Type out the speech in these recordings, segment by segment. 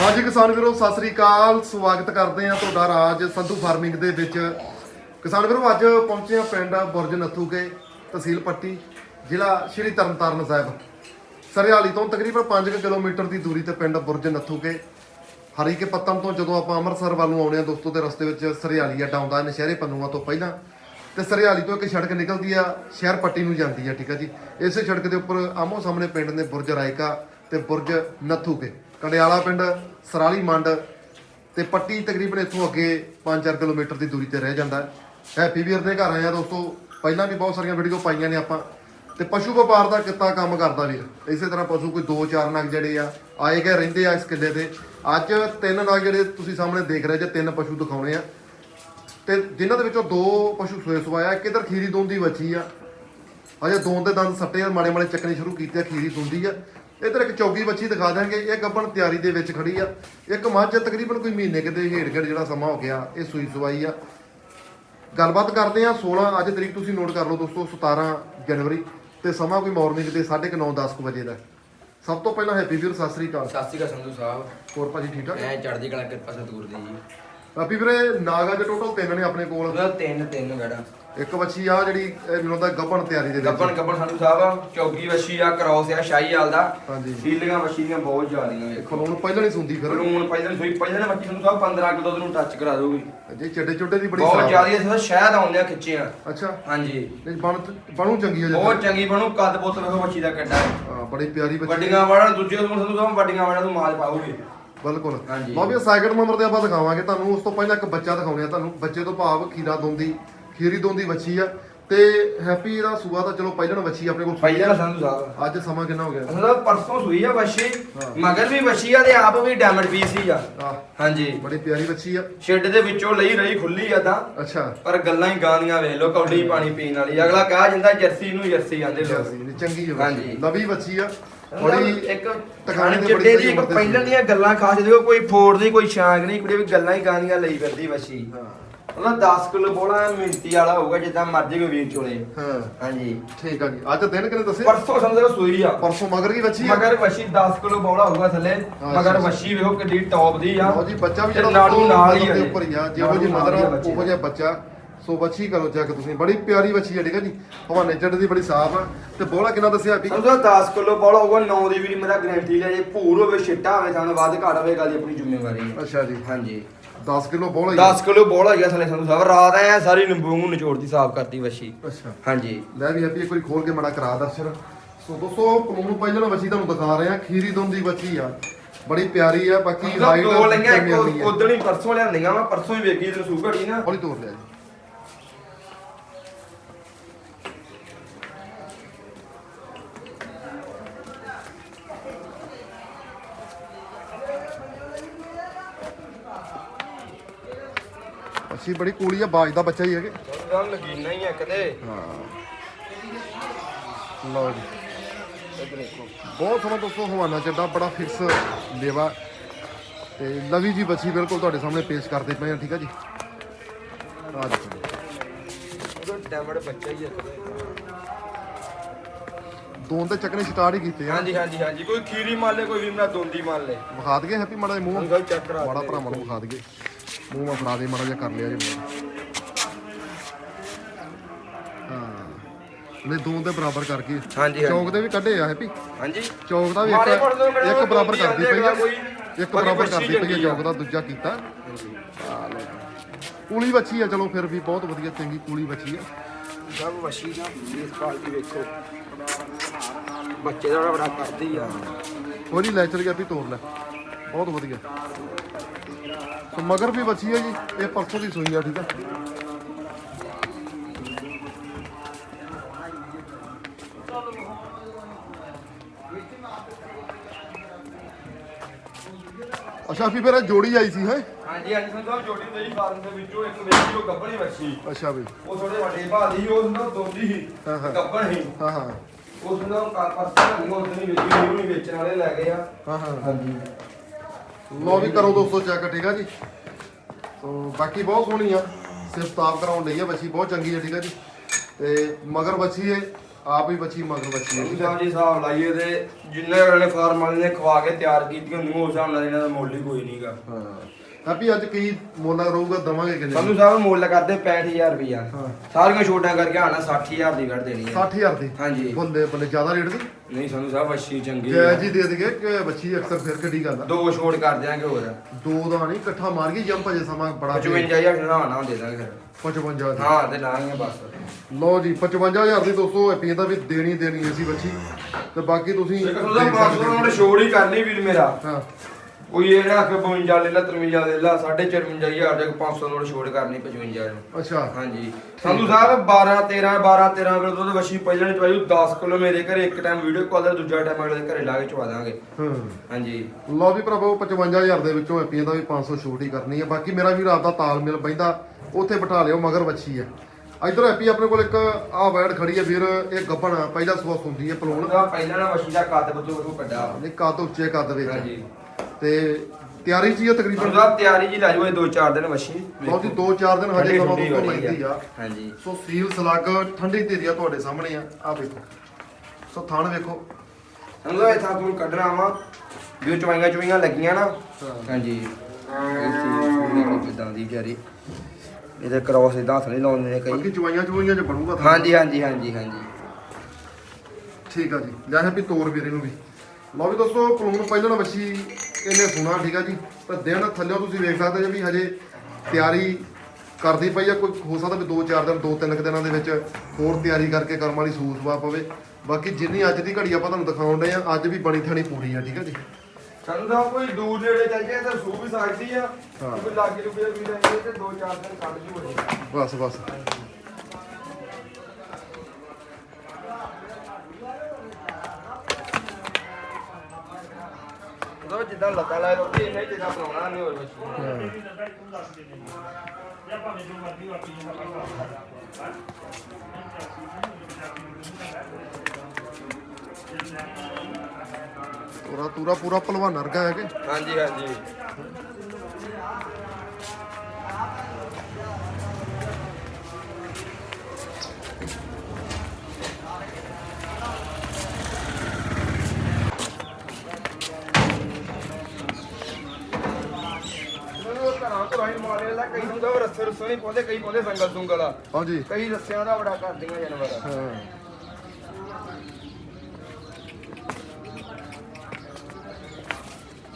ਹਾਂਜੀ ਕਿਸਾਨ ਵੀਰੋ, ਸਤਿ ਸ੍ਰੀ ਅਕਾਲ। ਸਵਾਗਤ ਕਰਦੇ ਆ ਤੁਹਾਡਾ ਰਾਜ ਸੰਧੂ ਫਾਰਮਿੰਗ ਦੇ ਵਿੱਚ। ਕਿਸਾਨ ਵੀਰੋ, ਅੱਜ ਪਹੁੰਚੇ ਆ ਪਿੰਡ ਬੁਰਜ ਨੱਥੂਕੇ ਤਹਿਸੀਲ ਪੱਟੀ, ਜ਼ਿਲ੍ਹਾ ਸ਼੍ਰੀ ਤਰਨਤਾਰਨ ਸਾਹਿਬ। ਸਰਿਆਲੀ ਤੋਂ ਤਕਰੀਬਨ 5 ਕਿਲੋਮੀਟਰ ਦੀ ਦੂਰੀ ਤੇ ਪਿੰਡ ਬੁਰਜ ਨੱਥੂਕੇ। ਹਰੀਕੇ ਪੱਤਨ ਤੋਂ ਜਦੋਂ ਆਪਾਂ ਅੰਮ੍ਰਿਤਸਰ ਵੱਲ ਨੂੰ ਆਉਂਦੇ ਆ ਦੋਸਤੋ ਦੇ ਰਸਤੇ ਵਿੱਚ ਸਰਿਆਲੀ ਅੱਡਾ ਆਉਂਦਾ ਨਸ਼ਹਿਰੇ ਪੰਨੂਆ ਤੋਂ ਪਹਿਲਾਂ। ਤੇ ਸਰਿਆਲੀ ਤੋਂ ਇੱਕ ਸੜਕ ਨਿਕਲਦੀ ਆ, ਸ਼ਹਿਰ ਪੱਟੀ ਨੂੰ ਜਾਂਦੀ ਆ, ਠੀਕ ਆ ਜੀ। ਇਸੇ ਸੜਕ ਦੇ ਉੱਪਰ ਆਮੋ ਸਾਹਮਣੇ ਪਿੰਡ ਨੇ ਬੁਰਜ ਰਾਇਕਾ ਤੇ ਬੁਰਜ ਨੱਥੂਕੇ। ਕੰਡਿਆਲਾ ਪਿੰਡ, ਸਰਾਲੀ ਮੰਡ ਤੇ ਪੱਟੀ ਤਕਰੀਬਨ ਇੱਥੋਂ ਅੱਗੇ 5-4 ਕਿਲੋਮੀਟਰ ਦੀ ਦੂਰੀ ਤੇ ਰਹਿ ਜਾਂਦਾ ਹੈ। ਹੈਪੀ ਵੀਰ ਦੇ ਘਰ ਆਏ ਆ ਦੋਸਤੋ, ਪਹਿਲਾਂ ਵੀ ਬਹੁਤ ਸਾਰੀਆਂ ਵੀਡੀਓ ਪਾਈਆਂ ਨੇ ਆਪਾਂ। ਤੇ ਪਸ਼ੂ ਵਪਾਰ ਦਾ ਕਿੱਤਾ ਕੰਮ ਕਰਦਾ ਵੀਰ। ਇਸੇ ਤਰ੍ਹਾਂ ਪਸ਼ੂ ਕੋਈ 2-4 ਨਗ ਜਿਹੜੇ ਆ, ਆਏ ਗਏ ਰਹਿੰਦੇ ਆ ਇਸ ਕਿੱਲੇ ਤੇ। ਅੱਜ ਤਿੰਨ ਨਗ ਜਿਹੜੇ ਤੁਸੀਂ ਸਾਹਮਣੇ ਦੇਖ ਰਹੇ ਜੇ, ਤਿੰਨ ਪਸ਼ੂ ਦਿਖਾਉਣੇ ਆ। ਤੇ ਜਿਨ੍ਹਾਂ ਦੇ ਵਿੱਚੋਂ ਦੋ ਪਸ਼ੂ ਸੋਏ ਸਵਾਇਆ ਇੱਕ ਇਧਰ ਖੀਰੀ ਦੋਂਦੀ ਵੱਛੀ ਆ। ਅਜੇ ਦੋਨ ਦੇ ਦੰਦ ਸੱਟੇ ਮਾੜੇ ਮਾੜੇ ਚੱਕਣੇ ਸ਼ੁਰੂ ਕੀਤੇ ਆ, ਖੀਰੀ ਦੋਂਦੀ ਆ। ਇਧਰ ਇੱਕ ਚੌਗੀ ਵੱਛੀ ਦਿਖਾ ਦਾਂਗੇ ਇਹ ਗੱਬਣ ਤਿਆਰੀ ਦੇ ਵਿੱਚ ਖੜੀ ਆ। ਇੱਕ ਮੱਝ ਤਕਰੀਬਨ ਕੋਈ ਮਹੀਨੇ ਕਿਤੇ ਹੇਠ ਗੜ ਜਿਹੜਾ ਸਮਾਂ ਹੋ ਗਿਆ ਇਹ ਸੂਈ ਸਵਾਈ ਆ। ਗੱਲਬਾਤ ਕਰਦੇ ਆ 16 ਅੱਜ ਤਰੀਕ ਤੁਸੀਂ ਨੋਟ ਕਰ ਲਓ ਦੋਸਤੋ 17 ਜਨਵਰੀ ਤੇ ਸਮਾਂ ਕੋਈ ਮਾਰਨਿੰਗ ਦੇ 9:30 10 ਵਜੇ ਦਾ। ਸਭ ਤੋਂ ਪਹਿਲਾਂ ਹੈਪੀ ਵੀਰ ਸਤਿ ਸ੍ਰੀ ਅਕਾਲ। ਸਤਿ ਸ਼੍ਰੀ ਅਕਾਲ ਸੰਧੂ ਸਾਹਿਬ। ਹੋਰ ਭਾਜੀ ਠੀਕ ਠਾਕ? ਮੈਂ ਚੜ੍ਹਦੀ ਕਲਾ ਕਿਰਪਾ ਸਤਿਗੁਰ ਦੀ ਜੀ। ਹੈਪੀ ਵੀਰੇ ਨਾਗਾ ਦੇ ਟੋਟਲ ਤਿੰਨ ਨੇ ਆਪਣੇ ਕੋਲ। ਉਹਦਾ ਤਿੰਨ ਤਿੰਨ ਗੜਾ ਇੱਕ ਵੱਛੀ ਆ ਜਿਹੜੀ ਇਹ ਮੈਨੂੰ ਲੱਗਦਾ ਗੱਬਣ ਤਿਆਰੀ ਦੇ ਵਿੱਚ। ਗੱਬਣ ਗੱਬਣ ਸੰਧੂ ਸਾਹਿਬ ਚੌਗੀ ਵਸ਼ੀ ਆ ਕ੍ਰੋਸ ਆ ਸ਼ਾਹੀ ਵਾਲ ਦਾ। ਹਾਂਜੀ। ਸੀਲੀਆਂ ਦੀਆਂ ਬਹੁਤ ਜ਼ਿਆਦੀਆਂ ਵੇਖੋ ਖਲੋਣ ਪਹਿਲਾਂ ਨਹੀਂ ਸੁੰਦੀ ਫਿਰ। ਰੂਣ ਪਹਿਲਾਂ ਸੋਈ ਪਹਿਲਾਂ ਨੇ ਬੱਚੀ ਸੰਧੂ ਸਾਹਿਬ 15 ਕਿਲੋ ਨੂੰ ਟੱਚ ਕਰਾ ਦੋਗੀ ਜੇ ਚੱਡੇ ਚੁੱਡੇ ਦੀ ਬੜੀ ਬਹੁਤ। ਜ਼ਿਆਦੀ ਇਸ ਸ਼ਹਿਦ ਆਉਂਦੇ ਆ ਖਿੱਚੀਆਂ। ਅੱਛਾ। ਹਾਂਜੀ। ਨਹੀਂ ਬਣ ਬਣੂ ਚੰਗੀ ਹੋ ਜਾਂਦੀ। ਬਹੁਤ ਚੰਗੀ ਬਣੂ ਕੱਦ ਪੁੱਤ ਵੇਖੋ ਬੱਚੀ ਦਾ ਕਿੱਡਾ ਹੈ। ਹਾਂ ਬੜੀ ਪਿਆਰੀ ਬੱਚੀ ਵੱਡੀਆਂ ਵਾੜਾਂ ਦੂਜੇ ਨੂੰ ਸੰਧੂ ਸਾਹਿਬ ਵੱਡੀਆਂ ਵਾੜਾਂ ਨੂੰ ਮਾਲ ਪਾਉਗੀ ਬਿਲਕੁਲ। ਹਾਂਜੀ। ਲਓ ਵੀ ਸੈਕਿੰਡ ਨੰਬਰ ਤੇ ਆਪਾਂ ਦਿਖਾਵਾਂਗੇ ਤੁਹਾਨੂੰ। ਉਸ ਤੋਂ ਪਹਿਲਾਂ ਇੱਕ ਬੱਚਾ ਦਿਖਾਉਣੇ ਆ ਤੁਹਾਨੂੰ। ਬੱਚੇ ਤੋਂ ਭਾਵ ਖੀਰਾ ਦੋਂਦੀ ਖੀਰੀ ਦੋਂਦੀ ਬੱਚੀ ਆ। ਤੇ ਹੈਪੀ ਦਾ ਸੂਆ ਤਾਂ ਚਲੋ ਪਹਿਲਾਂ ਬੱਚੀ ਆਪਣੇ ਕੋਲ ਪਹਿਲਾਂ ਸੰਧੂ ਸਾਹਿਬ ਅੱਜ ਸਮਾਂ ਕਿੰਨਾ ਹੋ ਗਿਆ? ਅਸਲ ਪਰਸੋਂ ਸੂਈ ਆ ਵਸ਼ੀ ਹਾਂ। ਮਗਰ ਵੀ ਵਸ਼ੀ ਆ ਤੇ ਆਪ ਵੀ ਡਾਇਮੰਡ ਪੀਸ ਹੀ ਆ। ਹਾਂਜੀ। ਬੜੀ ਪਿਆਰੀ ਬੱਚੀ ਆ। ਸ਼ੈੱਡ ਦੇ ਵਿੱਚੋਂ ਲਈ ਰਹੀ ਖੁੱਲੀ ਆ ਤਾਂ। ਅੱਛਾ। ਪਰ ਗੱਲਾਂ ਹੀ ਗਾਂਦੀਆਂ ਵੇਖ ਲੋ ਕੌਡੀ ਪਾਣੀ ਪੀਣ ਵਾਲੀ। ਅਗਲਾ ਕਹਾ ਜਾਂਦਾ ਜਰਸੀ ਨੂੰ ਜਰਸੀ ਆਂਦੇ ਨਹੀਂ ਚੰਗੀ ਆ ਹਾਂਜੀ। ਨਵੀਂ ਬੱਚੀ ਆ। ਬੜੀ ਇੱਕ ਟਿਕਾਣੇ ਤੇ ਬੜੀ ਚਿੱਟੇ ਦੀ ਇੱਕ ਪਹਿਲਾਂ। ਦੀਆਂ ਗੱਲਾਂ ਖਾਸ ਦੇਖੋ ਕੋਈ ਫੋੜ ਨਹੀਂ ਕੋਈ ਛਾਂਗ ਨਹੀਂ ਕੁੜੀ ਵੀ ਗੱਲਾਂ ਹੀ ਗਾਂਦੀਆਂ ਲਈ ਫਿਰਦੀ ਵਸ਼ੀ। ਹਾਂ। ਉਹਨਾਂ 10 ਕਿਲੋ ਬੋਲਾ ਮਿੰਤੀ ਵਾਲਾ ਹੋਊਗਾ ਜਿੱਦਾਂ ਮਰਜ਼ੀ ਕੋਈ ਵੀਰ ਚੋਲੇ ਹਾਂ। ਹਾਂਜੀ। ਠੀਕ ਆ ਜੀ। ਅੱਜ ਦਿਨ ਕਿਨੇ ਦੱਸੇ? ਪਰਸੋਂ ਸਮਝੋ ਸੂਈ ਆ। ਪਰਸੋਂ ਮਗਰ ਕੀ ਬੱਚੀ ਆ। ਮਗਰ ਵਸ਼ੀ 10 ਕਿਲੋ ਬੋਲਾ ਹੋਊਗਾ ਥੱਲੇ। ਮਗਰ। ਵਸ਼ੀ ਵੇਖੋ ਕਿੱਡੀ ਟੌਪ ਦੀ ਆ। ਲਓ ਜੀ ਬੱਚਾ ਵੀ ਜਿਹੜਾ ਨਾੜੂ ਨਾਲ ਹੀ ਆ। ਉੱਪਰ ਹੀ ਆ। ਜਿਹੋ ਜੀ ਮਦਰ ਉਹੋ ਜਿਹਾ ਬੱਚਾ। ਸੋ ਬੱਚੀ ਕਰੋ ਚੈੱਕ ਤੁਸੀਂ। ਬੜੀ ਪਿਆਰੀ ਬੱਚੀ ਆ ਠੀਕ ਆ ਜੀ। ਹਵਾਨੇ ਚੱਡ ਦੀ ਬੜੀ ਸਾਫ਼ ਆ। ਤੇ ਬੋਲਾ ਕਿੰਨਾ ਦੱਸਿਆ ਵੀ ਸਮਝੋ 10 ਕਿਲੋ ਬੋਲਾ ਹੋਊਗਾ 9 ਦੀ ਵੀ ਨੀ ਮੇਰਾ ਗਾਰੰਟੀ ਲੈ ਜੇ ਭੂਰ ਹੋਵੇ ਛਿੱਟਾ ਹੋਵੇ ਸਾਨੂੰ ਵੱਧ ਘੱਟ ਹੋਵੇ ਗੱਲ ਦੀ ਆਪਣੀ ਜ਼ਿੰਮੇਵਾਰੀ ਹੈ। ਅੱਛਾ ਜੀ। ਹਾਂਜੀ। 10 ਕਿਲੋ ਬੋਲਾ ਹੀ 10 ਕਿਲੋ ਬੋਲਾ ਗਿਆ ਥਲੇ ਸਾਨੂੰ ਸਾਹਿਬ ਰਾਤ ਆਇਆ ਸਾਰੀ ਨਿੰਬੂ ਨੂੰ ਨਿਚੋੜਦੀ ਸਾਫ਼ ਕਰਤੀ ਵਸ਼ੀ ਅੱਛਾ। ਹਾਂਜੀ। ਲੈ ਵੀ ਹੈਪੀ ਇੱਕ ਵਾਰੀ ਖੋਲ ਕੇ ਮੜਾ ਕਰਾ ਦਰਸ਼ਨ। ਸੋ ਦੋਸਤੋ ਕਾਨੂੰਨ ਪਹਿਲਾਂ ਬੱਚੀ ਤੁਹਾਨੂੰ ਦਿਖਾ ਰਹੇ ਆ। ਖੀਰੀ ਦੁੰਦ ਦੀ ਬੱਚੀ ਆ। ਬੜੀ ਪਿਆਰੀ ਆ। ਬਾਕੀ ਹਾਈਟ ਦੋ ਲਈਆਂ ਇੱਕ ਉਦੋਂ ਹੀ ਪਰਸੋਂ ਲਿਆਂਦੀਆਂ ਵਾ ਪਰਸੋਂ ਹੀ ਵੇਖੀ ਤੇ ਸੂ ਘੜੀ ਨਾ। ਹੌਲੀ ਤੋੜ ਲਿਆ ਜੀ। ਅੱਛੀ ਬੜੀ ਕੂਲੀ ਆ ਬਾਜ ਦਾ ਬੱਚਾ ਹੀ ਹੈਗੇ। ਗੱਲ ਲਗੀਨਾ ਹੀ ਆ ਕਦੇ ਹਾਂ। ਲਓ ਜੀ। ਇੱਧਰ ਦੇਖੋ। ਬਹੁਤ ਸੋਹਣਾ ਦੋਸਤੋ ਹਵਾਨਾ ਚੱਡਾ ਬੜਾ ਫਿਕਸ ਲੇਵਾ। ਤੇ ਲਵੀ ਜੀ ਬੱਚੀ ਬਿਲਕੁਲ ਤੁਹਾਡੇ ਸਾਹਮਣੇ ਪੇਸ਼ ਕਰਦੇ ਪਏ ਆ ਠੀਕ ਆ ਜੀ? ਆ ਦੇਖੋ ਉਦੋਂ ਡੈਮਡ ਬੱਚਾ ਹੀ ਆ ਕਦੇ ਦੋਨ ਤੇ ਚੱਕਣੇ ਸਟਾਰਟ ਹੀ ਕੀਤੇ ਆ। ਹਾਂਜੀ ਹਾਂਜੀ ਹਾਂਜੀ। ਕੋਈ ਖੀਰੀ ਲੈ ਕੋਈ ਵੀ ਮੇਰਾ ਦੋਂਦੀ ਲੈ। ਵਿਖਾ ਦਈਏ ਹੈਪੀ ਮਾੜਾ ਜਿਹਾ ਮੂੰਹ। ਅੰਗਲ ਚੈੱਕ ਕਰਾ ਮਾੜਾ ਦੇ। ਭਰਾਵਾਂ ਨੂੰ ਵਿਖਾ ਦਈਏ। ਮੂੰਹ ਮਾ ਫੜਾ ਦੇ ਮਾੜਾ ਜਿਹਾ ਕਰ ਲਿਆ ਜੀ ਹਾਂ। ਨੇ ਦੋਨ ਦੇ ਬਰਾਬਰ ਕਰਕੇ ਹਾਂਜੀ, ਹਾਂਜੀ। ਚੌਕ ਦੇ ਵੀ ਕੱਢੇ ਆ ਹੈਪੀ? ਹਾਂਜੀ। ਚੌਕ ਦਾ ਵੀ ਇੱਕ ਬਰਾਬਰ ਦੋਂਦੀ ਕਰਦੀ ਪਈ ਆ। ਕੋਈ, ਇੱਕ ਬਾਕੀ ਬਰਾਬਰ ਬੱਚੀ ਕਰਦੀ ਪਈ ਆ ਚੰਗੀ ਆ। ਚੌਕ ਦਾ ਦੂਜਾ ਕੀਤਾ। ਕੂਲੀ ਬੱਚੀ ਆ ਚਲੋ ਫਿਰ ਵੀ ਬਹੁਤ ਵਧੀਆ ਚੰਗੀ ਕੂਲੀ ਬੱਚੀ ਆ। ਸਭ ਵਸ਼ੀ ਦਾ ਇਸ ਕੁਆਲਿਟੀ ਵੇਖੋ। ਬੱਚੇ ਦਾ ਬੜਾ ਕਰਦੀ ਆ। ਉਹਦੀ ਲੈ ਚਲ ਗਿਆ ਵੀ ਤੋੜ ਲੈ। ਬਹੁਤ ਵਧੀਆ। ਸੋ ਮਗਰ ਵੀ ਬੱਚੀ ਆ ਜੀ ਇਹ ਪਰਸੋਂ ਦੀ ਸੂਈ ਆ ਠੀਕ ਆ। ਅੱਛਾ ਵੀ ਫਿਰ ਇਹ ਜੋੜੀ ਆਈ ਸੀ ਹੈ? ਹਾਂਜੀ ਹਾਂਜੀ ਸੰਤੋਖ ਜੋੜੀ ਮੇਰੀ ਫਾਰਮ ਦੇ ਵਿੱਚੋਂ ਇੱਕ ਵੇਖੀ ਉਹ ਗੱਬਣੀ ਵਸ਼ੀ ਅੱਛਾ ਵੀ। ਉਹ ਥੋੜੇ ਵੱਡੇ ਭਾਅ ਦੀ ਉਹ ਨਾ ਦੋਂਦੀ ਸੀ ਹਾਂ, ਹਾਂ। ਗੱਬਣ ਸੀ। ਹਾਂ ਹਾਂ। ਉਸ ਨੂੰ ਪਰਸੋਂ ਨਹੀਂ ਉਸ ਵੇਚੀ ਉਹ ਨਹੀਂ ਵੇਚਣ ਵਾਲੇ ਲੈ ਗਏ ਆ। ਹਾਂ ਹਾਂ। ਹਾਂਜੀ। ਲੋ ਵੀ ਕਰੋ ਦੋਸਤੋ ਚੈੱਕ ਠੀਕ ਆ ਜੀ? ਸੋ ਬਾਕੀ ਬਹੁਤ ਸੋਹਣੀ ਆ ਸਿਰਫ ਤਾਪ ਕਰਾਉਣ ਲਈ ਆ ਬੱਚੀ ਬਹੁਤ ਚੰਗੀ ਆ ਠੀਕ ਆ ਜੀ? ਤੇ ਮਗਰ ਬੱਚੀ ਹੈ ਆਪ ਹੀ ਬੱਚੀ ਮਗਰ ਬੱਚੀ ਹੈ ਠੀਕ ਸਾਹਿਬ ਜੀ? ਹਿਸਾਬ ਲਾਈਏ ਤੇ ਜਿੰਨੇ ਨੇ ਫਾਰਮ ਵਾਲੇ ਨੇ ਖਵਾ ਕੇ ਤਿਆਰ ਕੀਤੀਆਂ ਨੂੰ ਉਸ ਹਿਸਾਬ ਨਾਲ ਇਹਨਾਂ ਦਾ ਮੁੱਲ ਹੀ ਕੋਈ ਨਹੀਂਗਾ ਹਾਂ। ਹੈਪੀ ਅੱਜ ਕੀ ਮੁੱਲ ਰਹੂਗਾ ਦਵਾਂਗੇ ਕਿੰਨੇ ਸੰਧੂ ਸਾਹਿਬ ਮੁੱਲ ਕਰਦੇ 65000 ਰੁਪਇਆ ਹਾਂ। ਸਾਰੀਆਂ ਛੋਟਾਂ ਕਰਕੇ ਆਣਾ 60000 ਦੀ ਕੱਢ ਦੇਣੀ ਹੈ। 60000 ਦੀ? ਹਾਂਜੀ। ਬੰਦੇ ਬੰਦੇ ਜ਼ਿਆਦਾ ਰੇਟ ਦੀ? ਨਹੀਂ ਸੰਧੂ ਸਾਹਿਬ ਅੱਛੀ ਚੰਗੀ ਜੈ। ਜੀ ਦੇ ਦੇਗੇ ਕਿ ਬੱਚੀ ਅਕਸਰ ਫਿਰ ਕਿੱਡੀ ਗੱਲ ਆ? ਦੋ ਛੋਟ ਕਰ ਦਿਆਂਗੇ ਹੋਰ। ਦੋ ਦਾ ਨਹੀਂ ਇਕੱਠਾ ਮਾਰ ਗਈ ਜੰਪ ਅਜੇ ਸਮਾਂ ਬੜਾ 55000 ਨਾ ਦੇ ਦਾਂਗੇ ਫਿਰ। 55 ਦੀ। ਹਾਂ ਤੇ ਲਾਂਗੇ ਬਸ। ਲਓ ਜੀ 55000 ਦੀ ਦੋਸਤੋ ਹੈਪੀ ਦਾ ਵੀ ਦੇਣੀ ਦੇਣੀ ਸੀ ਬੱਚੀ ਤੇ ਬਾਕੀ ਤੁਸੀਂ ਇੱਕ ਸੌ ਦਾ 500 ਨਾਲ ਛੋੜ ਹੀ ਕਰਨੀ ਵੀਰ ਮੇਰਾ। ਹਾਂ। ਕੋਈ ਇਹ ਨਾ ਕਿ 52 ਲੈ ਲਾ 53 ਲੈ ਲਾ 54500 ਦੇ 500 ਨਾਲ ਛੋੜ ਕਰਨੀ 55 ਨੂੰ। ਅੱਛਾ। ਹਾਂਜੀ। ਸੰਧੂ ਸਾਹਿਬ 12 13 12 13 ਕਿਲੋ ਦੁੱਧ ਵਸ਼ੀ ਪਹਿਲਾਂ ਚਵਾਈ 10 ਕਿਲੋ ਮੇਰੇ ਘਰੇ ਇੱਕ ਟਾਈਮ ਵੀਡੀਓ ਕਾਲ ਤੇ ਦੂਜਾ ਟਾਈਮ ਅਗਲੇ ਦੇ ਘਰੇ ਲਾ ਕੇ ਚਵਾ ਦਾਂਗੇ। ਹਾਂ। ਹਾਂਜੀ। ਲਓ ਵੀ ਭਰਾਵੋ 55000 ਦੇ ਵਿੱਚੋਂ ਹੈਪੀ ਦਾ ਵੀ 500 ਛੋਟ ਹੀ ਕਰਨੀ ਹੈ ਬਾਕੀ ਮੇਰਾ ਵੀਰ ਆਪਦਾ ਤਾਲਮੇਲ ਬੈਂਦਾ ਉੱਥੇ ਬਿਠਾ ਲਿਓ ਮਗਰ ਵੱਛੀ ਹੈ ਇਧਰ ਹੈਪੀ ਆਪਣੇ ਕੋਲ ਇੱਕ ਆ ਵੈੜ ਖੜੀ ਹੈ ਵੀਰ ਇਹ ਗੱਬਣ ਪਹਿਲਾ ਸਵਾ ਹੁੰਦੀ ਹੈ ਪਲੋਣ। ਪਹਿਲਾਂ ਨਾ ਵਸ਼ੀ ਦਾ ਕੱਦ ਬੱਤੂ ਬੱਤੂ ਕੱਢਾ ਨੇ ਕੱਦ ਉੱਚੇ ਕੱਦ ਵਿੱਚ ਹਾਂਜੀ। ਤੇ ਤਿਆਰੀ ਹੀ ਆ ਤਕਰੀਬਨ? ਸੰਧੂ ਸਾਹਿਬ ਤਿਆਰੀ ਜੀ ਲੈ ਇਹ 2-4 ਦਿਨ ਵਸ਼ੀ ਲਓ ਜੀ 2-4 ਦਿਨ ਹਜੇ ਠੰਡੀ ਸਮਾਂ ਤੋਂ ਹੋ ਲੈਂਦੀ ਆ। ਹਾਂਜੀ। ਸੋ ਸੀਲ ਸਲੱਗ ਠੰਡੀ ਧੀਰੀਆ ਤੁਹਾਡੇ ਸਾਹਮਣੇ ਆ। ਆ ਵੇਖੋ। ਸੋ ਥਣ ਵੇਖੋ। ਸੰਧੂ ਸਾਹਿਬ ਇੱਥਾਂ ਤੂੰ ਕੱਢਣਾ ਵਾ ਵੀ ਉਹ ਚਵਾਈਆਂ ਚਵਾਈਆਂ ਲੱਗੀਆਂ ਨਾ। ਹਾਂਜੀ। ਇਦਾਂ ਦੀ ਜਾਰੀ ਇਹਦੇ ਕ੍ਰੋਸ ਇਦਾਂ ਹੱਥ ਨਹੀਂ ਲਾਉਂਦੇ ਨੇ ਕਈ। ਬਾਕੀ ਚਵਾਈਆਂ ਚ ਬਣੂਗਾ ਥਣ। ਹਾਂਜੀ ਹਾਂਜੀ ਹਾਂਜੀ ਹਾਂਜੀ। ਠੀਕ ਆ ਜੀ। ਲੈ ਹੈ ਵੀ ਤੋਰ ਵੀਰੇ ਨੂੰ ਵੀ। ਲਓ ਵੀ ਦੋਸਤੋ ਪਲੂਨ ਪਹਿਲਾਂ ਬੱਚੀ ਇਹਨੇ ਸੁਣਾ ਠੀਕ ਆ ਜੀ। ਤਾਂ ਦਿਨ ਥੱਲੇ ਤੁਸੀਂ ਵੇਖ ਸਕਦੇ ਜੇ ਵੀ ਹਜੇ ਤਿਆਰੀ ਕਰਦੀ ਪਈ ਆ। ਕੋਈ ਹੋ ਸਕਦਾ ਵੀ 2-4 ਦਿਨ 2-3 ਕੁ ਦਿਨਾਂ ਦੇ ਵਿੱਚ ਹੋਰ ਤਿਆਰੀ ਕਰਕੇ ਕਰਮ ਵਾਲੀ ਸੂਸਵਾ ਪਵੇ। ਬਾਕੀ ਜਿੰਨੀ ਅੱਜ ਦੀ ਘੜੀ ਆਪਾਂ ਤੁਹਾਨੂੰ ਦਿਖਾਉਣ ਡਏ ਆ ਅੱਜ ਵੀ ਬਣੀ ਥਾਣੀ ਪੂਰੀ ਆ ਠੀਕ ਆ ਜੀ। ਤਾਂ ਕੋਈ ਦੂਰ ਨੇੜੇ ਚੱਲ ਜਾਏ ਤਾਂ ਸੂ ਵੀ ਸਕਦੀ ਆ। ਕੋਈ ਲਾਗੇ ਲੁਗੇ ਵੀ ਰਹਿੰਦੇ ਤੇ ਦੋ ਚਾਰ ਦਿਨ ਕੱਢ ਜੂ ਬਸ ਬਸ ਉਹ ਜਿੱਦਾਂ ਲੱਤਾਂ ਲਾਏ ਲੋਕੀ ਇਹਨੇ ਜਿੱਦਾਂ ਬਣਾਉਣਾ ਨਹੀਂ ਹੋਰ ਹਾਂ। ਪੂਰਾ ਪੂਰਾ ਪੂਰਾ ਪਹਿਲਵਾਨ ਵਰਗਾ ਹੈ ਕਿ ਹਾਂਜੀ ਹਾਂਜੀ ਕਈ ਹੁੰਦਾ ਰਸਤੇ ਰਸਤੇ ਨਹੀਂ ਪਾਉਂਦੇ ਕਈ ਪਾਉਂਦੇ ਸੰਗਲ ਸੁੰਗਲ ਆ। ਹਾਂਜੀ। ਕਈ ਰਸਿਆਂ ਦਾ ਬੜਾ ਕਰਦੀਆਂ ਜਾਨਵਰ ਹਾਂ।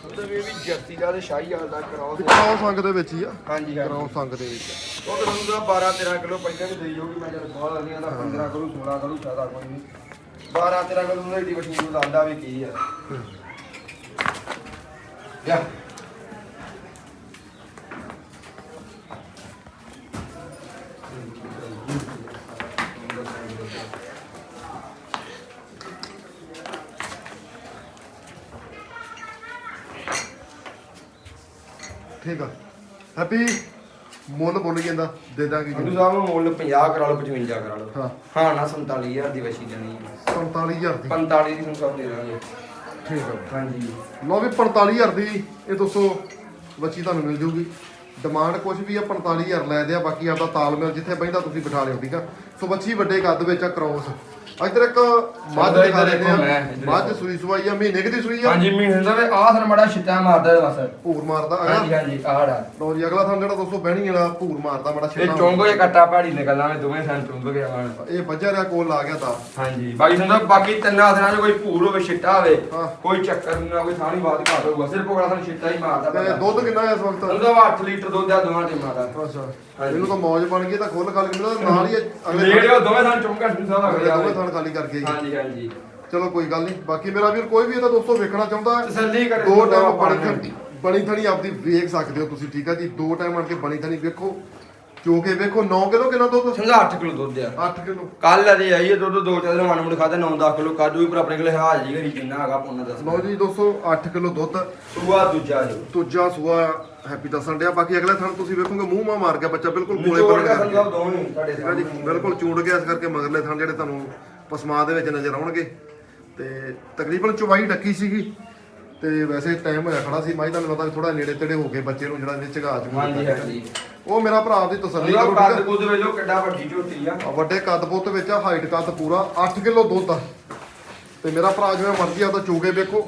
ਉਹਦੇ ਵੀ ਜਰਸੀ ਦਾ ਤੇ ਸ਼ਾਹੀ ਹਾਲ ਦਾ ਕਰਾਓ ਕਰਾਓ ਸੰਗ ਦੇ ਵਿੱਚ ਹੀ ਆ। ਹਾਂਜੀ ਹਾਂਜੀ। ਕਰਾਓ ਸੰਗ ਦੇ ਵਿੱਚ। ਉਹ ਤਾਂ ਤੁਹਾਨੂੰ 12 13 ਕਿਲੋ ਪਹਿਲਾਂ ਵੀ ਦੇਈ ਜਾਊਗੀ ਮੈਂ ਜਦ ਬਾਹਰ ਆਲੀਆਂ ਦਾ 15 ਕਰੂ 16 ਕਰੂ ਜ਼ਿਆਦਾ ਕੋਈ ਨਹੀਂ। 12 13 ਕਿਲੋ ਦੀ ਏਡੀ ਵੱਡੀ ਨੂੰ ਲਾਂਦਾ ਵੀ ਕੀ ਆ। ਯਾ ਠੀਕ ਆ। ਹੈਪੀ ਮੁੱਲ ਬੋਲ ਜਾਂਦਾ ਦੇ ਦਾਂਗੇ ਜੀ। ਸਾਹਿਬ ਮੁੱਲ 50 ਕਰਾ ਲਓ 55 ਕਰਾ ਲਓ। ਹਾਂ। ਹਾਂ ਨਾ 47000 ਦੀ ਵਸ਼ੀ ਦੇਣੀ 45000 ਦੀ। 45 ਦੀ ਨੂੰ ਸਭ ਦੇ ਦਾਂਗੇ। ਠੀਕ ਆ। ਹਾਂਜੀ। ਲਓ ਵੀ 45000 ਦੀ ਇਹ ਦੋਸਤੋ ਬੱਚੀ ਤੁਹਾਨੂੰ ਮਿਲ ਜੂਗੀ। ਡਿਮਾਂਡ ਕੁਝ ਵੀ ਆ 45000 ਲੈ ਦਿਆ ਬਾਕੀ ਆਪਦਾ ਤਾਲਮੇਲ ਜਿੱਥੇ ਬੈਂਦਾ ਤੁਸੀਂ ਬਿਠਾ ਲਿਓ ਠੀਕ ਆ। ਸੋ ਬੱਚੀ ਵੱਡੇ ਕੱਦ ਵਿੱਚ ਆ ਕ੍ਰੋਸ ਇੱਧਰ ਇੱਕ ਮੱਝ ਦਿਖਾ ਦਿੰਦੇ ਆ। ਮੱਝ ਸੂਈ ਸਵਾਈ ਆ ਮਹੀਨੇ ਕੁ ਦੀ ਸੂਈ ਆ? ਹਾਂਜੀ ਮੀਂਹ ਹੁੰਦਾ ਵੇ ਆਹ ਸਰ ਮੜਾ ਛਿੱਟਾ ਮਾਰਦਾ ਬਸ। ਭੂਰ ਮਾਰਦਾ ਹਾਂਜੀ ਹੈਗਾ ਹਾਂਜੀ ਆੜਾ ਲਓ ਜੀ ਅਗਲਾ ਥਾਂ ਜਿਹੜਾ ਦੋਸਤੋ ਬਹਿਣੀ ਵਾਲਾ ਭੂਰ ਮਾਰਦਾ ਬੜਾ ਇਹ ਛੇਟਾ ਚੋਂਗੋ ਕੱਟਾ ਪਹਾੜੀ ਨਿਕਲਣਾ ਵੇ ਦੋਵੇਂ ਸਨ ਚੁੰਗ ਗਿਆ ਆਣ ਇਹ ਵੱਜਾ ਰਿਆ ਕੋਲ ਲਾ ਗਿਆ ਤਾਂ। ਹਾਂਜੀ ਬਾਕੀ ਸੰਦਾ ਬਾਕੀ ਤਿੰਨਾਂ ਦਿਨਾਂ 'ਚ ਕੋਈ ਭੂਰ ਹੋਵੇ ਛਿੱਟਾ ਹੋਵੇ ਹਾਂ। ਕੋਈ ਚੱਕਰ ਨਾ ਕੋਈ ਥਾਣੀ ਬਾਤ ਘਾਟ ਹੋਊਗਾ। ਸਿਰਫ ਕੋਲਾ ਸਾਨੂੰ ਛਿੱਟਾ ਹੀ ਮਾਰਦਾ ਤੇ ਬੰਦਾ। ਦੁੱਧ ਕਿੰਨਾ ਹੈ ਇਸ ਵਕਤ? ਉਹਦਾ 8 ਲੀਟਰ ਦੁੱਧ ਆ ਦੋਵਾਂ ਟੀਮਾਂ ਦਾ। ਅੱਛਾ। ਹਾਂਜੀ। ਇਹਨੂੰ ਤਾਂ ਮੌਜ ਬਣ ਗਈ ਤਾਂ ਖੁੱਲ ਖਾਲੀ ਕਿੰਨਾ ਨਾਲ ਹੀ ਅਗਲੇ ਦੋਵੇਂ ਸਾਨੂੰ ਚੁੰਗਾ ਸੁਣਦਾ ਅਗਲੇ ਦੋਵੇਂ ਥਾਂ ਖਾਲੀ ਕਰਕੇ। ਹਾਂਜੀ ਹਾਂਜੀ। ਚਲੋ ਕੋਈ ਗੱਲ ਨਹੀਂ। ਬਾਕੀ ਮੇਰਾ ਵੀਰ ਕੋਈ ਵੀ ਇਹਦਾ ਦੋਸਤੋ ਵੇਖਣਾ ਚਾਹੁੰਦਾ ਹੈ, ਤਸੱਲੀ ਕਰੇ ਦੋ ਟਾਈਮ ਬਣੀ ਥਣੀ ਬਣੀ ਥਣੀ ਆਪਦੀ ਵੇਖ ਸਕਦੇ ਹੋ ਤੁਸੀਂ ਠੀਕ ਆ ਜੀ? ਦੋ ਟਾਈਮ ਆਣ ਕੇ ਬਣੀ ਥਣੀ ਵੇਖੋ ਚੋ ਕੇ ਵੇਖੋ 9 ਕਿਲੋ ਕਿੰਨਾ ਦੁੱਧ? ਸੰਦਾ 8 ਕਿਲੋ ਦੁੱਧ ਆ। 8 ਕਿਲੋ। ਕੱਲ ਅਜੇ ਆਈ ਹੈ ਦੁੱਧ ਦੋ ਚਾਰ ਦਿਨ ਮਨ ਮੁੜ ਖਾਦਾ 9-10 ਕਿਲੋ ਕਾਜੂ ਵੀ ਪਰ ਆਪਣੇ ਕੋਲੇ ਹਾਜ਼ਰੀ ਘਰੀ ਜਿੰਨਾ ਹੈਗਾ ਪੁੰਨਾ ਦੱਸ ਲਓ ਜੀ ਦੋਸਤੋ 8 ਕਿਲੋ ਦੁੱਧ। ਸੂਆ ਦੂਜਾ ਜੋ। ਦੂਜਾ ਸੂਆ ਹੈਪੀ ਦੱਸਣ ਡਿਆ। ਬਾਕੀ ਅਗਲੇ ਥਣ ਤੁਸੀਂ ਵੇਖੋਗੇ ਮੂੰਹ ਮਾ ਮਾਰ ਗਿਆ ਬੱਚਾ ਬਿਲਕੁਲ ਕੋਲੇ ਨਿਚੋੜ ਪਰ ਕੇ ਸੰਦਾ ਦੋਵੇਂ ਤੁਹਾਡੇ ਠੀਕ ਆ ਜੀ ਬਿਲਕੁਲ ਚੂੜ ਗਿਆ ਇਸ ਕਰਕੇ ਮਗਰਲੇ ਥਣ ਜਿਹੜੇ ਤੁਹਾਨੂੰ ਪਸਮਾ ਦੇ ਵਿੱਚ ਨਜ਼ਰ ਆਉਣਗੇ। ਤੇ ਤਕਰੀਬਨ ਚੁਬਾਈ ਡੱਕੀ ਸੀਗੀ। ਤੇ ਵੈਸੇ ਟਾਈਮ ਹੋਇਆ ਖੜਾ ਸੀ। ਮਾਈ ਤੁਹਾਨੂੰ ਪਤਾ ਥੋੜਾ ਨੇੜੇ ਤੇੜੇ ਹੋ ਕੇ ਬੱਚੇ ਨੂੰ ਜਿਹੜਾ ਇਹਨੇ ਝਗਾ ਹਾਂਜੀ ਹਾਂਜੀ। ਉਹ ਮੇਰਾ ਭਰਾ ਆਪਦੀ ਤਸੱਲੀ ਕਰੋ ਕੱਦ ਕੁੱਦ ਵੇਲੋ ਕਿੱਡਾ ਵੱਡੀ ਝੋਟੀ ਆ। ਵੱਡੇ ਕੱਦ ਪੁੱਤ ਵਿੱਚ ਆ ਹਾਈਟ ਕੱਦ ਪੂਰਾ 8 ਕਿਲੋ ਦੁੱਧ ਆ। ਤੇ ਮੇਰਾ ਭਰਾ ਜਿਵੇਂ ਮਰਜ਼ੀ ਆ ਤਾਂ ਚੋਗੇ ਵੇਖੋ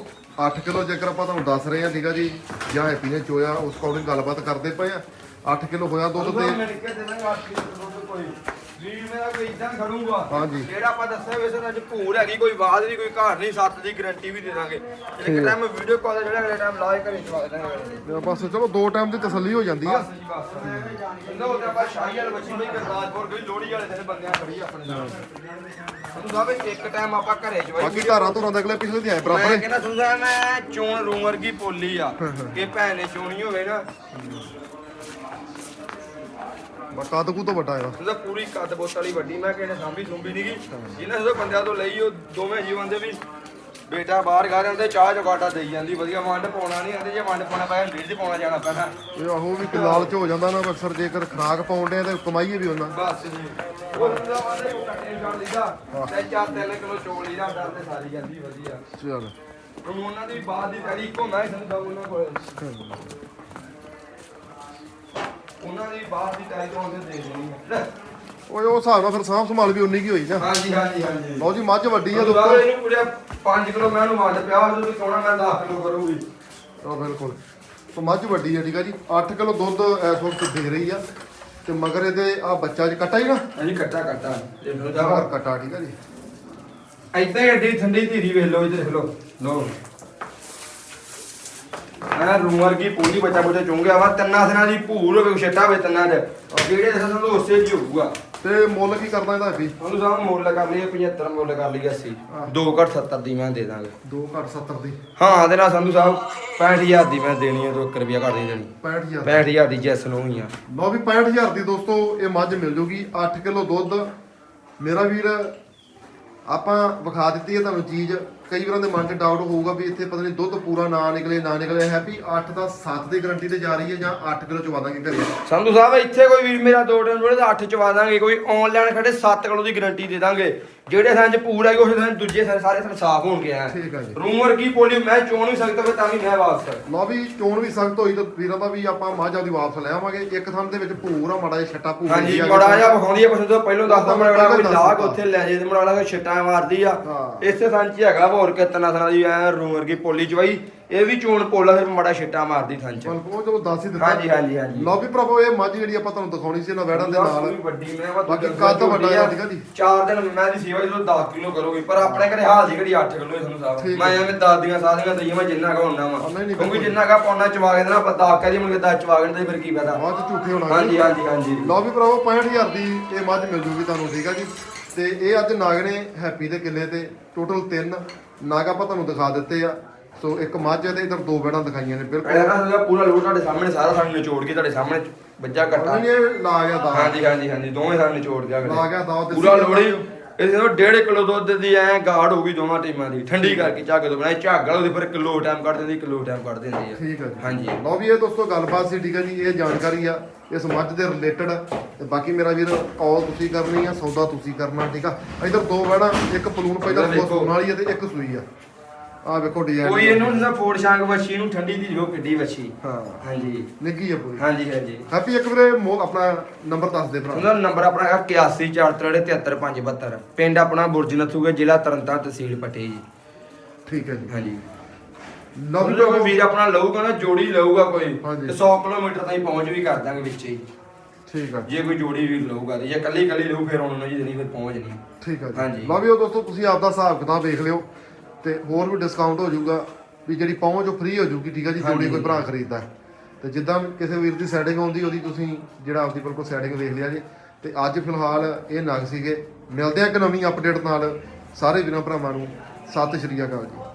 8 ਕਿਲੋ ਜੇਕਰ ਆਪਾਂ ਤੁਹਾਨੂੰ ਦੱਸ ਰਹੇ ਆ ਠੀਕ ਆ ਜੀ ਜਾਂ ਹੈਪੀ ਨੇ ਚੋਇਆ ਉਸ ਅਕੋਰਡਿੰਗ ਗੱਲਬਾਤ ਕਰਦੇ ਪਏ ਆ। 8 ਕਿਲੋ ਹੋਇਆ ਦੁੱਧ ਤੇ ਕੇ ਦੇ ਵੀਰ ਮੇਰਾ ਕੋਈ ਇਦਾਂ ਖੜੂਗਾ। ਹਾਂਜੀ। ਜਿਹੜਾ ਆਪਾਂ ਦੱਸਿਆ ਵੇ ਸਰ ਅੱਜ ਭੂਰ ਹੈਗੀ ਕੋਈ ਬਾਦ ਨਹੀਂ ਕੋਈ ਘਰ ਨਹੀਂ ਸੱਤ ਦੀ ਗਾਰੰਟੀ ਵੀ ਦੇ ਦਾਂਗੇ। ਇੱਕ ਟਾਈਮ ਵੀਡੀਓ ਕਾਲ ਜਿਹੜਾ ਅਗਲੇ ਟਾਈਮ ਲਾਏ ਘਰੇ ਚਵਾ ਦਾਂਗੇ ਤੇ ਬਸ ਚਲੋ ਦੋ ਟਾਈਮ ਦੀ ਤਸੱਲੀ ਹੋ ਜਾਂਦੀ ਆ। ਬਸ ਜੀ ਬਸ। ਇਹਦਾ ਉਹਦਾ ਆਪਾਂ ਸ਼ਾਹੀ ਵਾਲੇ ਬੱਚੀ ਨਹੀਂ ਗੁਰਦਾਸਪੁਰ ਗਈ ਲੋਹੜੀ ਵਾਲੇ ਦਿਨ ਬੰਦਿਆਂ ਖੜੀ ਆਪਣੇ ਨਾਲ। ਤੁਹਾਨੂੰ ਸਾਹਿਬ ਇੱਕ ਟਾਈਮ ਆਪਾਂ ਘਰੇ ਚਵਾਈ ਬਾਕੀ ਧਾਰਾਂ ਧੁਰਾਂ ਦੇ ਅਗਲੇ ਪਿਛਲੇ ਦੀ ਆਏ ਬਰਾਬਰ ਮੈਂ ਹੈ ਕਹਿੰਦਾ ਸੁਣਦਾ ਮੈਂ ਚੋਣ ਰੂਮ ਵਰਗੀ ਪੋਲੀ ਆ ਕਿ ਭੈਣ ਨੇ ਚੋਣੀ ਹੋਵੇ ਨਾ। ਕੱਦ ਕੂ ਤੋਂ ਵੱਡਾ ਇਹਦਾ। ਉਹਦਾ ਪੂਰੀ ਕੱਦ ਬੋਤ ਵਾਲੀ ਵੱਡੀ ਮੈਂ ਕਹਿੰਦਾ ਸਾਂਭੀ ਸੁੰਭੀ ਨਹੀਂ ਗਈ ਜਿਹਨਾਂ ਜਦੋਂ ਬੰਦਿਆਂ ਤੋਂ ਲਈ ਉਹ ਦੋਵੇਂ ਜੀਵਨ ਦੇ ਵੀ ਬੇਟਾ ਬਾਹਰ ਗਾ ਜਾਂਦੇ ਚਾਹ ਚਗਾਟਾ ਦੇਈ ਜਾਂਦੀ ਵਧੀਆ ਵੰਡ ਪਾਉਣਾ ਨਹੀਂ ਆਂਦੇ ਜੇ ਵੰਡ ਪਾਉਣਾ ਪਿਆ ਡੇਢ ਦੀ ਪਾਉਣਾ ਜਾਣਾ ਪੈਣਾ। ਇਹ ਆਹੋ ਵੀ ਕਿ ਲਾਲਚ ਹੋ ਜਾਂਦਾ ਨਾ ਅਕਸਰ ਜੇਕਰ ਖਰਾਕ ਪਾਉਂਦੇ ਆ ਤੇ ਕਮਾਈਏ ਵੀ ਉਹਨਾਂ। ਬਸ ਜੀ। ਉਹ ਹੁੰਦਾ ਵਾਦੇ ਕੱਟੇ ਛੱਡ ਲਈਦਾ ਤੇ ਚਾਰ ਤਿੰਨ ਕਿਲੋ ਚੋਲ ਲਈਦਾ ਡਰ ਤੇ ਸਾਰੀ ਜਾਂਦੀ ਵਧੀਆ। ਚੱਲ। ਉਹਨਾਂ ਦੀ ਬਾਤ ਦੀ ਇੱਕੋ ਮੈਂ ਸਾਨੂੰ ਦਊ ਉਹਨਾਂ ਕੋਲ। ਉਹਨਾਂ ਦੀ ਬਾਤ ਦੀ ਤੜੀ ਤੋਂ ਉਹਨੇ ਦੇ ਦੇਣੀ ਹੈ ਓਏ ਉਹ ਹਿਸਾਬ ਨਾਲ ਫਿਰ ਸਾਂਭ ਸੰਭਾਲ ਵੀ ਉਨੀ ਕੀ ਹੋਈ ਨਾ। ਹਾਂਜੀ ਹਾਂਜੀ ਹਾਂਜੀ। ਲਓ ਜੀ ਮੱਝ ਵੱਡੀ ਆ ਦੋਸਤੋ ਇਹਨੂੰ ਪੂਰੇ 5 ਕਿਲੋ ਮੈਂ ਉਹਨੂੰ ਵੰਡ ਪਿਆ ਜਦੋਂ ਸੋਣਾ ਮੈਂ 10 ਕਿਲੋ ਕਰੂੰਗੀ। ਆ ਬਿਲਕੁਲ। ਸੋ ਮੱਝ ਵੱਡੀ ਆ ਠੀਕ ਆ ਜੀ। 8 ਕਿਲੋ ਦੁੱਧ ਇਸ ਵਕਤ ਦੇ ਰਹੀ ਆ। ਤੇ ਮਗਰ ਇਹਦੇ ਆ ਬੱਚਾ ਚ ਕੱਟਾ ਹੀ ਨਾ? ਹਾਂਜੀ ਕੱਟਾ ਕੱਟਾ। ਦੇਖ ਲਓ ਜਾ ਕੱਟਾ ਠੀਕ ਆ ਜੀ। ਐਦਾਂ ਹੀ ਐਡੀ ਠੰਡੀ ਧੀਰੀ ਵੇਖ ਲਓ ਇੱਧਰ ਦੇਖ ਲਓ। ਲਓ। ਆ ਰੂਮ ਵਰਗੀ ਪੂਰੀ ਬੱਚਾ ਬੱਚਾ ਚੁੰਗਿਆ ਵਾ ਤਿੰਨਾਂ ਦਿਨਾਂ ਦੀ ਭੂਰ ਹੋਵੇ ਛੱਟਾ ਹੋਵੇ ਤਿੰਨਾਂ ਦੇ। ਜਿਹੜੇ ਦੱਸਾਂ ਤੁਹਾਨੂੰ ਉਸੇ ਜੀ ਹੋਊਗਾ। ਤੇ ਮੁੱਲ ਕੀ ਕਰਦਾ ਇਹਦਾ ਵੀ ਉਹਨੂੰ ਸਾਹ ਮੁੱਲ ਕਰ ਲਈਏ 75 ਮੁੱਲ ਕਰ ਲਈਏ 80 ਦੋ ਘੱਟ 70 ਦੀ ਮੈਂ ਦੇ ਦਾਂਗੇ। 2 ਘੱਟ 70 ਦੀ? ਹਾਂ ਦੇ ਨਾਲ ਸੰਧੂ ਸਾਹਿਬ 65000 ਦੀ ਮੈਂ ਦੇਣੀ ਹੈ ਤੋਂ 1 ਰੁਪਿਆ ਘੱਟ ਨਹੀਂ ਦੇਣੀ। 65000 65000 ਦੀ? ਜੈਸ ਨੂੰ ਹੀ ਆ। ਲਓ ਵੀ 65000 ਦੀ ਦੋਸਤੋ ਇਹ ਮੱਝ ਮਿਲ ਜੂਗੀ। 8 ਕਿਲੋ ਦੁੱਧ। ਮੇਰਾ ਵੀਰ ਆਪਾਂ ਵਿਖਾ ਦਿੱਤੀ ਹੈ ਤੁਹਾਨੂੰ ਚੀਜ਼। ਕਈ ਵਾਰਾਂ ਦੇ ਮਨ 'ਚ ਡਾਊਟ ਹੋਊਗਾ ਵੀ ਇੱਥੇ ਪਤਾ ਨਹੀਂ ਦੁੱਧ ਪੂਰਾ ਨਾ ਨਿਕਲੇ ਨਾ ਨਿਕਲੇ ਹੈ ਵੀ 8 ਦਾ 7 ਦੀ ਗਾਰੰਟੀ ਤੇ ਜਾ ਰਹੀ ਹੈ ਜਾਂ 8 ਕਿਲੋ ਚਵਾ ਦਾਂਗੇ ਘਰੇ। ਸੰਧੂ ਸਾਹਿਬ, ਇੱਥੇ ਕੋਈ ਵੀਰ ਮੇਰਾ ਦੋ ਟਨ ਬੋਲੇ 8 ਚਵਾ ਦਾਂਗੇ, ਕੋਈ ਆਨਲਾਈਨ ਖੜੇ 7 ਕਿਲੋ ਦੀ ਗਾਰੰਟੀ ਦੇ ਦਾਂਗੇ। ਜਿਹੜੇ ਥਾਂ 'ਚ ਪੂਰਾ ਹੈ ਉਸ ਥਾਂ 'ਚ ਦੂਜੇ ਥਾਂ ਸਾਰੇ ਥਾਂ ਸਾਫ਼ ਹੋਣਗੇ ਆ ਠੀਕ ਹੈ ਜੀ। ਰੂਮ ਵਰਗੀ ਪੋਲੀ ਮੈਂ ਚੋਣ ਵੀ ਸਕਦਾ ਫਿਰ ਤਾਂ ਵੀ ਮੈਂ ਵਾਪਸ ਲਓ ਵੀ ਚੋਣ ਵੀ ਸਖਤ ਹੋਈ ਤਾਂ ਵੀਰਾਂ ਦਾ ਵੀ ਆਪਾਂ ਮੱਝ ਆਦੀ ਵਾਪਸ ਲੈ ਆਵਾਂਗੇ। ਇੱਕ ਥਾਂ ਦੇ ਵਿੱਚ ਭੂਰਾ ਮਾੜਾ ਜਿਹਾ ਛੱਟਾ ਭੂਰਾ ਹਾਂਜੀ ਬੜਾ ਜਿਹਾ ਵਿਖਾਉਂਦੀ ਆ ਪਸੰਦ ਤੋਂ ਪਹਿਲਾਂ ਦੱਸਦਾ ਮੈਂ ਅਗਲਾ ਕੋਈ ਲਾਗ। ਉੱਥੇ ਲੈ ਜੇ ਤੇ ਮੜਾ ਲਾ ਛਿੱਟਾਂ ਮਾਰਦੀ ਆ। ਹਾਂ। ਇਸੇ ਥਾਂ 'ਚ ਹੀ ਹੈਗਾ ਵਾ, ਹੋਰ ਕਿਤਨਾ ਥਾਂ ਦੀ ਐ ਰੂਮ ਵਰਗੀ ਪੋਲੀ ਚਵਾਈ ਇਹ ਵੀ ਚੋਣ ਪੋਲਾ ਫਿਰ ਮੜਾ ਛਿੱਟਾਂ ਮਾਰਦੀ ਥਾਂ 'ਚ। ਉਹ ਚਲੋ ਦੱਸ ਹੀ ਦਿੱਤਾ। ਹਾਂਜੀ ਹਾਂਜੀ ਹਾਂਜੀ। ਲਓ ਵੀ ਭਰਾਵੋ ਇਹ ਮੱਝ ਜਿਹੜੀ ਆਪਾਂ ਤੁਹਾਨੂੰ ਦਿਖਾਉਣੀ ਸੀ ਇਹਨਾਂ ਵੈੜਾਂ ਦੇ ਨਾਲ। ਵੱਡੀ ਮੈਂ ਬਾਕੀ ਕੱਦ ਵੱਡਾ ਆ, ਠੀਕ ਆ ਜੀ। ਚਾਰ ਦਿਨ ਮੈਂ ਦੀ ਸੇਵਾ ਜਦੋਂ 10 ਕਿਲੋ ਕਰੋਗੇ ਪਰ ਆਪਣੇ ਘਰੇ ਹਾਲ ਦੀ ਘੜੀ 8 ਕਿਲੋ ਹੀ ਤੁਹਾਨੂੰ ਸਾਹਿਬ ਮੈਂ ਐਵੇਂ ਦਾਦੀਆਂ ਸਾਦੀਆਂ ਦਈਆਂ ਮੈਂ ਜਿੰਨਾ ਕਾ ਹੁੰਨਾ ਵਾ। ਹਾਂ, ਕਿਉਂਕਿ। ਜਿੰਨਾ ਕਾ ਪਾਉਣਾ ਚਵਾ ਕੇ ਦੇਣਾ ਪਤਾ ਆਕਾ ਜੀ ਕੇ 10 ਚਵਾ ਕੇ ਦੇ ਫਿਰ ਕੀ ਫਾਇਦਾ। ਮੱਝ ਝੂਠੇ ਹੋਣਾ। ਹਾਂਜੀ ਹਾਂਜੀ ਹਾਂਜੀ। ਲਓ ਵੀ ਭਰਾਵੋ 65000 ਦੀ ਇਹ ਮੱਝ ਮਿਲ ਜੂਗੀ ਤੁਹਾਨੂੰ ਠੀਕ ਆ ਜੀ। ਤੇ ਇਹ ਅੱਜ ਨਾਗ ਨੇ ਹੈਪੀ ਦੇ ਕਿੱਲੇ ਤੇ ਟੋਟਲ 3 ਨਾਗ ਆਪਾਂ ਤੁਹਾਨੂੰ ਦਿਖਾ ਦਿੱਤੇ ਆ। ਸੋ ਇੱਕ ਮੱਝ ਹੈ ਤੇ ਇਧਰ ਦੋ ਬੈੜਾਂ ਦਿਖਾਈਆਂ ਨੇ ਬਿਲਕੁਲ। ਪੂਰਾ ਲੋਟ ਤੁਹਾਡੇ ਸਾਹਮਣੇ ਸਾਰਾ ਸਾਨੂੰ ਨਿਚੋੜ ਕੇ ਤੁਹਾਡੇ ਸਾਹਮਣੇ ਬੱਜਾ ਕੱਟਾ ਨਹੀਂ ਇਹ ਲਾ ਗਿਆ ਦਾ ਹਾਂਜੀ ਹਾਂਜੀ ਹਾਂਜੀ ਦੋਵੇਂ ਸਾਨੂੰ ਨਿਚੋੜ ਗਿਆ ਅਗਲੇ। ਲਾ ਗਿਆ ਦਾ ਤੇ ਪੂਰਾ ਲੋੜੀ ਇਹਦੇ ਨਾਲ 1.5 ਕਿਲੋ ਦੁੱਧ ਦੀ ਐ ਗਾੜ ਹੋ ਗਈ ਦੋਵਾਂ ਟੀਮਾਂ ਦੀ। ਠੰਡੀ ਕਰਕੇ ਝੱਗ ਤੋਂ ਬਣਾਈ। ਝੱਗ ਉਹਦੇ ਫਿਰ ਕਿਲੋ ਟਾਈਮ ਕੱਢ ਦਿੰਦੀ ਕਿਲੋ ਟਾਈਮ ਕੱਢ ਦਿੰਦੀ ਆ। ਠੀਕ ਹੈ ਜੀ। ਹਾਂਜੀ। ਲਓ ਵੀ ਇਹ ਦੋਸਤੋ ਗੱਲਬਾਤ ਸੀ ਠੀਕ ਹੈ ਜੀ ਇਹ ਜਾਣਕਾਰੀ ਆ ਇਸ ਮੱਝ ਦੇ ਰਿਲੇਟਡ ਤੇ ਬਾਕੀ ਮੇਰਾ ਵੀਰ ਕਾਲ ਤੁਸੀਂ ਕਰਨੀ ਆ ਸੌਦਾ ਤੁਸੀਂ ਕਰਨਾ ਠੀਕ ਆ। ਇਧਰ ਦੋ ਬੈੜਾਂ ਇੱਕ ਪਲੂਨ ਪਹਿਲਾਂ ਇੱਧਰ ਦੇਖੋ। ਸੂਣ ਵਾਲੀ ਹੈ ਤੇ ਇੱਕ ਸੂਈ ਆ। ਆ ਵੇਖੋ ਡਿਜ਼ਾਈਨ ਕੋਈ ਇਹਨੂੰ ਨਾ ਫੋੜ ਸ਼ਾਂਗ ਵੱਛੀ ਨੂੰ ਠੰਡੀ ਦੀ ਜੋ ਕਿੱਡੀ ਵੱਛੀ। ਹਾਂ। ਹਾਂਜੀ। ਨਿੱਗੀ ਆ ਪੂਰੀ। ਹਾਂਜੀ ਹਾਂਜੀ। ਹੈਪੀ ਇੱਕ ਵੀਰੇ ਮੋ ਆਪਣਾ ਨੰਬਰ ਦੱਸ ਦੇ ਭਰਾ। ਉਹਦਾ ਨੰਬਰ ਆਪਣਾ ਹੈਗਾ 8143733572 ਪਿੰਡ ਆਪਣਾ ਬੁਰਜ ਨਥੂਗੇ ਜ਼ਿਲ੍ਹਾ ਤਰਨਤਾਰਨ ਤਹਿਸੀਲ ਪੱਟੀ ਜੀ। ਠੀਕ ਹੈ ਜੀ। ਹਾਂਜੀ। ਲਓ ਵੀ ਉਹਦੇ ਕੋਈ ਵੀਰ ਆਪਣਾ ਲਊਗਾ ਨਾ ਜੋੜੀ ਲਊਗਾ ਕੋਈ ਹਾਂਜੀ। ਤੇ 100 ਕਿਲੋਮੀਟਰ ਤਾਈਂ ਪਹੁੰਚ ਵੀ ਕਰ ਦਾਂਗੇ ਵਿੱਚ ਹੀ। ਠੀਕ ਹੈ ਜੇ ਕੋਈ ਜੋੜੀ ਵੀਰ ਲਊਗਾ ਤੇ ਜੇ ਕੱਲੀ ਕੱਲੀ ਲਊ ਫਿਰ ਉਹਨਾਂ ਜੀ ਦੇਣੀ ਫਿਰ ਪਹੁੰਚ ਨਹੀਂ ਠੀਕ ਹੈ ਜੀ। ਹਾਂਜੀ। ਲਓ ਵੀ ਉਹ ਦੋਸਤੋ ਤੁਸੀਂ ਆਪਦਾ ਹਿਸਾਬ ਕਿਤਾਬ ਵੇਖ ਲਿਓ। ਤੇ ਹੋਰ ਵੀ ਡਿਸਕਾਊਂਟ ਹੋ ਜਾਊਗਾ ਵੀ ਜਿਹੜੀ ਪਹੁੰਚ ਉਹ ਫ੍ਰੀ ਹੋ ਜਾਊਗੀ ਠੀਕ ਹੈ ਜੀ ਜੋੜੀ ਹਾਂਜੀ। ਕੋਈ ਭਰਾ ਖਰੀਦਦਾ ਹੈ। ਤੇ ਜਿੱਦਾਂ ਕਿਸੇ ਵੀਰ ਦੀ ਸੈਟਿੰਗ ਆਉਂਦੀ ਉਹਦੀ ਤੁਸੀਂ ਜਿਹੜਾ ਆਪਦੀ ਬਿਲਕੁਲ ਸੈਟਿੰਗ ਵੇਖ ਲਿਆ ਜੀ ਤੇ ਅੱਜ ਫਿਲਹਾਲ ਇਹ ਨਗ ਸੀਗੇ ਮਿਲਦੇ ਆ ਇੱਕ ਨਵੀਂ ਅਪਡੇਟ ਨਾਲ ਸਾਰੇ ਵੀਰਾਂ ਭਰਾਵਾਂ ਨੂੰ ਸਤਿ ਸ਼੍ਰੀ ਅਕਾਲ ਜੀ